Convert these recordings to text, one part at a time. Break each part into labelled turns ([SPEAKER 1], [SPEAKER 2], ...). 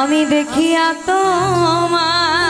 [SPEAKER 1] আমি দেখিয়া তোমার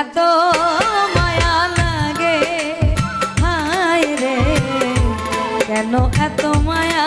[SPEAKER 1] এত মায়া লাগে। হায় রে কেন এত মায়া?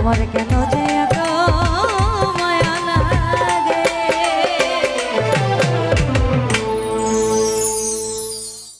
[SPEAKER 1] আমার কেন যে